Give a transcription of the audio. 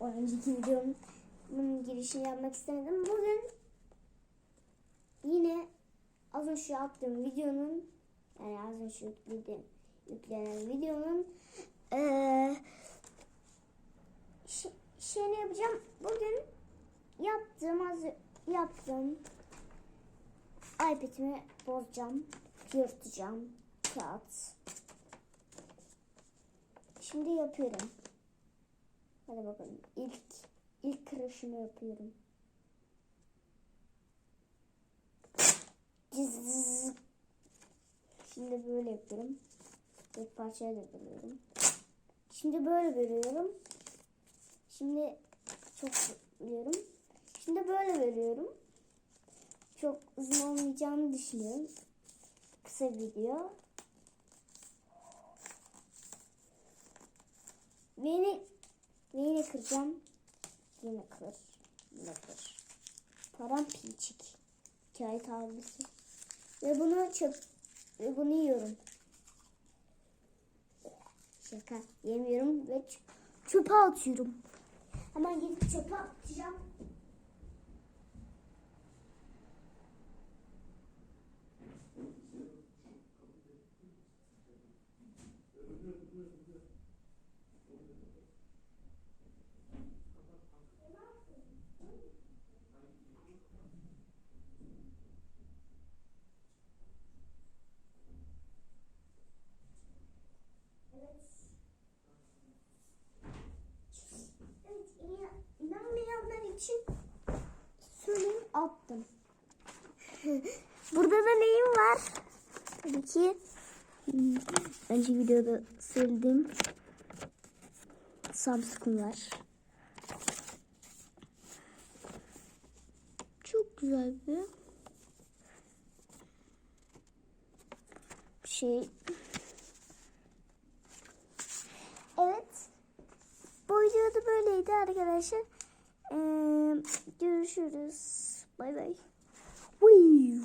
önceki videomun girişini yapmak istemedim. Bugün yine az önce yaptığım videonun yani az önce yükledim, yüklenen videonun şey, şeyini yapacağım. Bugün yaptığım az yaptığım iPad'imi bozacağım, yırtacağım, kağıt. Şimdi yapıyorum. Bakalım. İlk ilk kırışımı yapıyorum. Şimdi böyle yapıyorum. Bir parçaya da bölüyorum. Şimdi böyle bölüyorum. Şimdi çok bölüyorum. Şimdi böyle bölüyorum. Çok uzun olmayacağını düşünüyorum. Kısa video. Ve yine kıracağım. Yine kır. Yine kır. Param pinçik. Hikayet abisi. Ve bunu çöp ve bunu yiyorum. Şaka. Yemiyorum ve çöpe atıyorum. Hemen gidip çöpe atacağım. Burada da neyim var? Tabii ki önce videoda söylediğim Samsung var. Çok güzel bir şey. Evet. Bu videoda böyleydi arkadaşlar. Ee, görüşürüz. Bay bay. Whee!